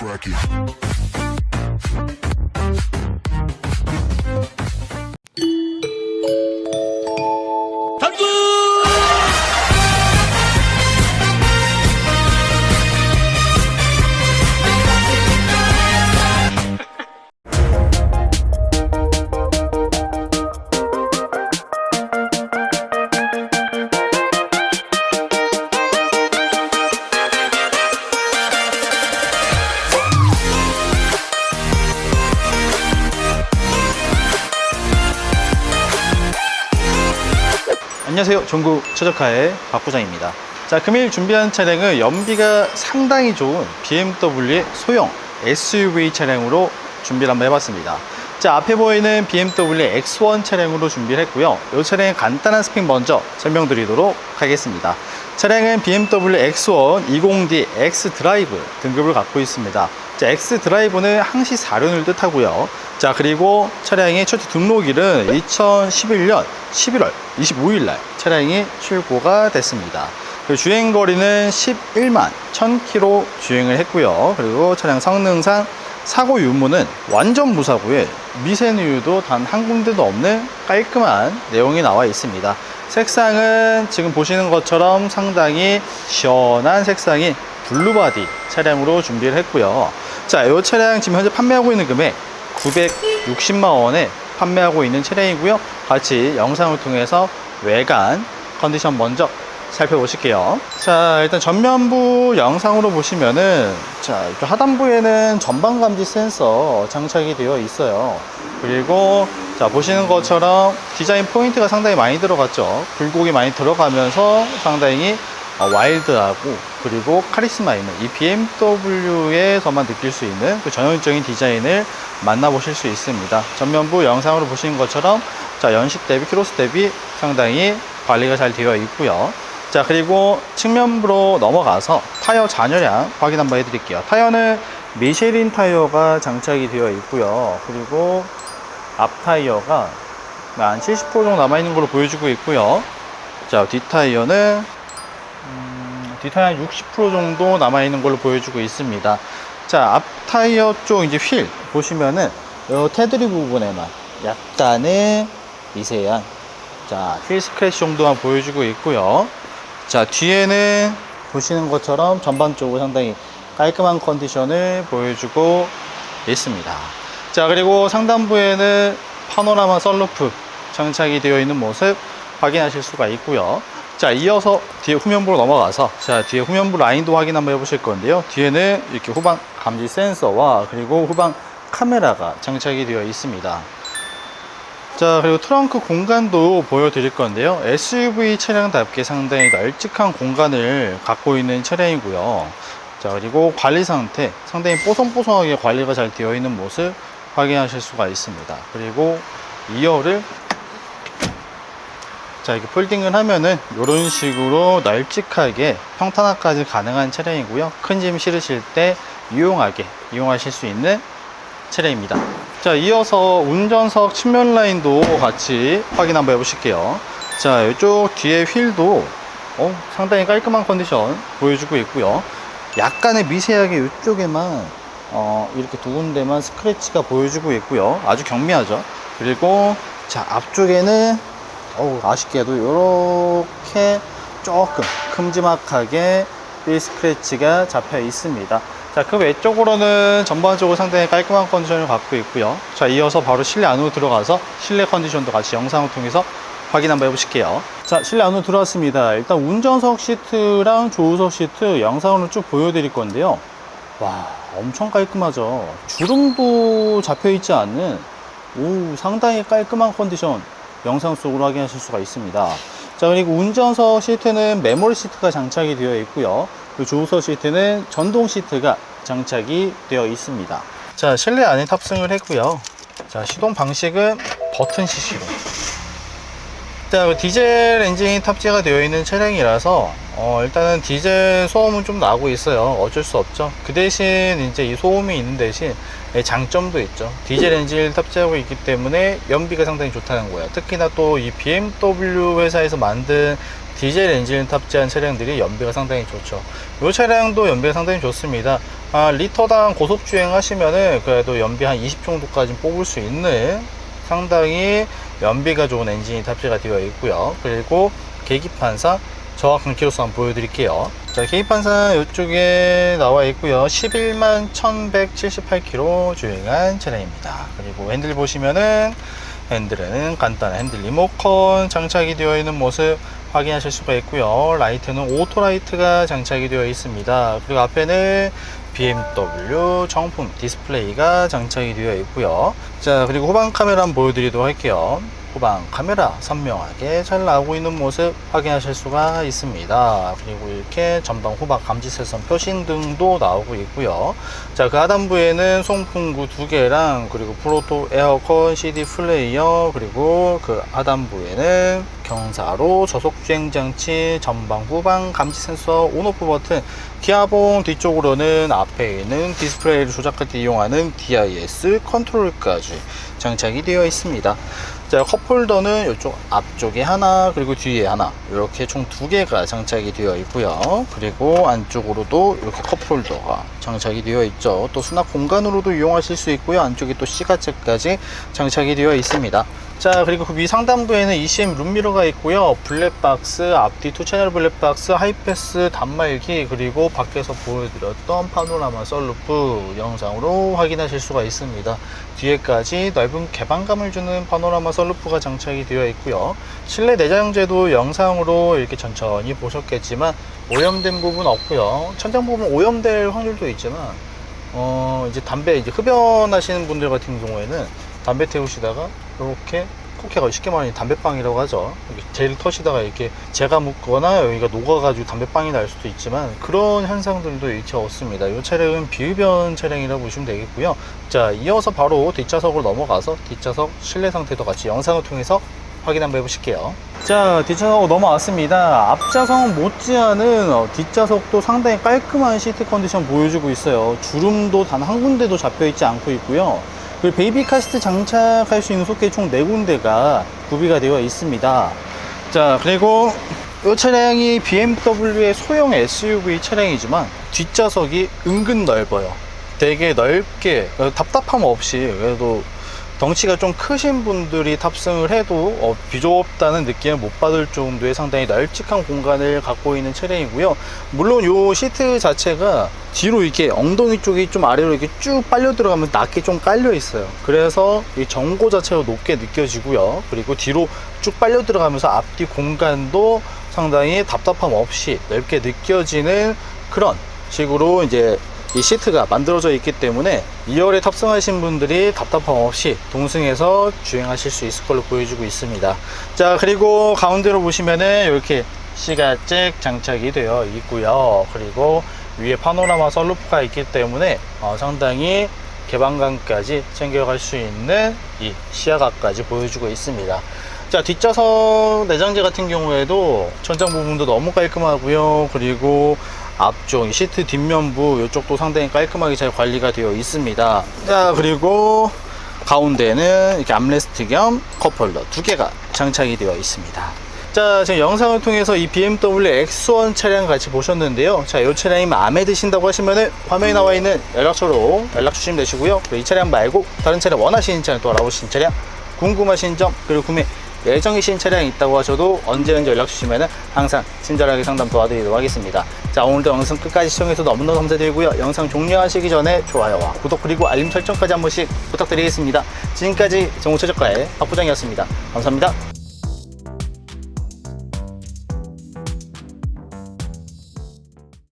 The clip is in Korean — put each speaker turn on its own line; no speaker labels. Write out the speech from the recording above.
crack it.
안녕하세요. 전국 최적화의 박 부장입니다. 자, 금일 준비한 차량은 연비가 상당히 좋은 BMW의 소형 SUV 차량으로 준비를 한번 해봤습니다. 자, 앞에 보이는 BMW X1 차량으로 준비를 했고요. 이 차량의 간단한 스펙 먼저 설명드리도록 하겠습니다. 차량은 BMW X1 20D X 드라이브 등급을 갖고 있습니다. 자, X 드라이브는 항시 4륜을 뜻하고요. 자, 그리고 차량의 최초 등록일은 2011년 11월 25일 날 차량이 출고가 됐습니다. 주행 거리는 11만 1000km 주행을 했고요. 그리고 차량 성능상 사고 유무는 완전 무사고에 미세누유도 단 한 군데도 없는 깔끔한 내용이 나와 있습니다. 색상은 지금 보시는 것처럼 상당히 시원한 색상인 블루바디 차량으로 준비를 했고요. 자, 이 차량 지금 현재 판매하고 있는 금액 960만 원에 판매하고 있는 차량이고요. 같이 영상을 통해서 외관 컨디션 먼저 살펴보실게요. 자, 일단 전면부 영상으로 보시면은 자, 하단부에는 전방 감지 센서 장착이 되어 있어요. 그리고 자, 보시는 것처럼 디자인 포인트가 상당히 많이 들어갔죠. 굴곡이 많이 들어가면서 상당히 어, 와일드하고 그리고 카리스마 있는 이 BMW에서만 느낄 수 있는 그 전형적인 디자인을 만나보실 수 있습니다. 전면부 영상으로 보시는 것처럼 자 연식 대비 키로수 대비 상당히 관리가 잘 되어 있고요. 자 그리고 측면부로 넘어가서 타이어 잔여량 확인 한번 해드릴게요. 타이어는 미쉐린 타이어가 장착이 되어 있고요. 그리고 앞 타이어가 한 70% 정도 남아있는 걸로 보여주고 있고요. 자, 뒷 타이어는 음, 뒷 타이어 한 60% 정도 남아있는 걸로 보여주고 있습니다. 자, 앞 타이어 쪽 이제 휠 보시면은 요 테두리 부분에만 약간의 미세한 자, 휠 스크래치 정도만 보여주고 있고요. 자, 뒤에는 보시는 것처럼 전반적으로 상당히 깔끔한 컨디션을 보여주고 있습니다. 자, 그리고 상단부에는 파노라마 썬루프 장착이 되어 있는 모습 확인하실 수가 있고요. 자, 이어서 뒤에 후면부로 넘어가서 자, 뒤에 후면부 라인도 확인 한번 해보실 건데요. 뒤에는 이렇게 후방 감지 센서와 그리고 후방 카메라가 장착이 되어 있습니다. 자 그리고 트렁크 공간도 보여드릴 건데요. SUV 차량답게 상당히 널찍한 공간을 갖고 있는 차량이고요. 자 그리고 관리 상태 상당히 뽀송뽀송하게 관리가 잘 되어 있는 모습 확인하실 수가 있습니다. 그리고 2열을 자 이렇게 폴딩을 하면은 이런 식으로 널찍하게 평탄화까지 가능한 차량이고요. 큰 짐 실으실 때 유용하게 이용하실 수 있는 차량입니다. 자, 이어서 운전석 측면 라인도 같이 확인 한번 해보실게요. 자, 이쪽 뒤에 휠도 어, 상당히 깔끔한 컨디션 보여주고 있고요. 약간의 미세하게 이쪽에만 어, 이렇게 두 군데만 스크래치가 보여주고 있고요. 아주 경미하죠. 그리고 자, 앞쪽에는 어우, 아쉽게도 이렇게 조금 큼지막하게 휠 스크래치가 잡혀 있습니다. 자, 그 외쪽으로는 전반적으로 상당히 깔끔한 컨디션을 갖고 있고요. 자, 이어서 바로 실내 안으로 들어가서 실내 컨디션도 같이 영상을 통해서 확인 한번 해보실게요. 자, 실내 안으로 들어왔습니다. 일단 운전석 시트랑 조우석 시트 영상으로 쭉 보여드릴 건데요. 와, 엄청 깔끔하죠. 주름도 잡혀 있지 않는 오, 상당히 깔끔한 컨디션 영상 속으로 확인하실 수가 있습니다. 자, 그리고 운전석 시트는 메모리 시트가 장착이 되어 있고요. 그 조우석 시트는 전동 시트가 장착이 되어 있습니다. 자, 실내 안에 탑승을 했고요. 자, 시동 방식은 버튼 CC로. 자, 그 디젤 엔진이 탑재가 되어 있는 차량이라서 어, 일단은 디젤 소음은 좀 나고 있어요. 어쩔 수 없죠. 그 대신 이제 이 소음이 있는 대신 예, 장점도 있죠. 디젤 엔진을 탑재하고 있기 때문에 연비가 상당히 좋다는 거예요. 특히나 또 이 BMW 회사에서 만든 디젤 엔진을 탑재한 차량들이 연비가 상당히 좋죠. 이 차량도 연비가 상당히 좋습니다. 아, 리터당 고속 주행 하시면은 그래도 연비 한 20 정도까지 뽑을 수 있는 상당히 연비가 좋은 엔진이 탑재가 되어 있고요. 그리고 계기판사 정확한 키로수 한번 보여드릴게요. 자, 계기판사 이쪽에 나와 있고요. 11만 1178km 주행한 차량입니다. 그리고 핸들 보시면은 핸들에는 간단한 핸들 리모컨 장착이 되어 있는 모습 확인하실 수가 있고요. 라이트는 오토라이트가 장착이 되어 있습니다. 그리고 앞에는 BMW 정품 디스플레이가 장착이 되어 있고요. 자, 그리고 후방 카메라 한번 보여드리도록 할게요. 후방 카메라 선명하게 잘 나오고 있는 모습 확인하실 수가 있습니다. 그리고 이렇게 전방 후방 감지 세선 표신 등도 나오고 있고요. 자, 그 하단부에는 송풍구 두 개랑 그리고 프로토 에어컨 CD 플레이어 그리고 그 하단부에는 경사로 저속 주행 장치 전방 후방 감지 센서 온오프 버튼 기아봉 뒤쪽으로는 앞에 있는 디스플레이를 조작할 때 이용하는 DIS 컨트롤까지 장착이 되어 있습니다. 자, 컵홀더는 이쪽 앞쪽에 하나, 그리고 뒤에 하나, 이렇게 총 두 개가 장착이 되어 있고요. 그리고 안쪽으로도 이렇게 컵홀더가 장착이 되어 있죠. 또 수납 공간으로도 이용하실 수 있고요. 안쪽에 또 C가책까지 장착이 되어 있습니다. 자, 그리고 그 위 상단부에는 ECM 룸미러가 있고요. 블랙박스, 앞뒤 투 채널 블랙박스, 하이패스, 단말기, 그리고 밖에서 보여드렸던 파노라마 썰루프 영상으로 확인하실 수가 있습니다. 뒤에까지 넓은 개방감을 주는 파노라마 썰루프가 장착이 되어 있고요. 실내 내장재도 영상으로 이렇게 천천히 보셨겠지만 오염된 부분 없고요. 천장 부분 오염될 확률도 있지만 어 이제 담배 이제 흡연하시는 분들 같은 경우에는 담배 태우시다가 이렇게 코케가 쉽게 말하면 담배빵이라고 하죠. 젤 터시다가 이렇게 재가 묻거나 여기가 녹아가지고 담배빵이 날 수도 있지만 그런 현상들도 일체 없습니다. 이 차량은 비흡연 차량이라고 보시면 되겠고요. 자, 이어서 바로 뒷좌석으로 넘어가서 뒷좌석 실내 상태도 같이 영상을 통해서 확인 한번 해보실게요. 자, 뒷좌석 넘어왔습니다. 앞좌석 못지않은 어, 뒷좌석도 상당히 깔끔한 시트 컨디션 보여주고 있어요. 주름도 단 한 군데도 잡혀 있지 않고 있고요. 그리고 베이비 카시트 장착할 수 있는 소켓 총 4군데가 구비가 되어 있습니다. 자, 그리고 이 차량이 BMW의 소형 SUV 차량이지만 뒷좌석이 은근 넓어요. 되게 넓게 어, 답답함 없이 그래도 덩치가 좀 크신 분들이 탑승을 해도 어, 비좁다는 느낌을 못 받을 정도의 상당히 널찍한 공간을 갖고 있는 차량이고요. 물론 이 시트 자체가 뒤로 이렇게 엉덩이 쪽이 좀 아래로 이렇게 쭉 빨려 들어가면서 낮게 좀 깔려 있어요. 그래서 이 전고 자체가 높게 느껴지고요. 그리고 뒤로 쭉 빨려 들어가면서 앞뒤 공간도 상당히 답답함 없이 넓게 느껴지는 그런 식으로 이제 이 시트가 만들어져 있기 때문에 2열에 탑승하신 분들이 답답함 없이 동승해서 주행하실 수 있을 걸로 보여주고 있습니다. 자, 그리고 가운데로 보시면은 이렇게 시가잭 장착이 되어 있고요. 그리고 위에 파노라마 썰루프가 있기 때문에 어, 상당히 개방감까지 챙겨갈 수 있는 이 시야각까지 보여주고 있습니다. 자, 뒷좌석 내장재 같은 경우에도 천장 부분도 너무 깔끔하고요. 그리고 앞쪽 이 시트 뒷면부 이쪽도 상당히 깔끔하게 잘 관리가 되어 있습니다. 자, 그리고 가운데는 이렇게 암레스트 겸 컵홀더 두 개가 장착이 되어 있습니다. 자, 지금 영상을 통해서 이 BMW X1 차량 같이 보셨는데요. 자, 이 차량이 마음에 드신다고 하시면은 화면에 나와 있는 연락처로 연락 주시면 되시고요. 이 차량 말고 다른 차량 원하시는 차량 또 알아보신 차량 궁금하신 점 그리고 구매 예정이신 차량이 있다고 하셔도 언제든지 연락 주시면 항상 친절하게 상담 도와드리도록 하겠습니다. 자, 오늘도 영상 끝까지 시청해서 너무너무 감사드리고요. 영상 종료하시기 전에 좋아요와 구독 그리고 알림 설정까지 한 번씩 부탁드리겠습니다. 지금까지 정우최저가의 박부장이었습니다. 감사합니다.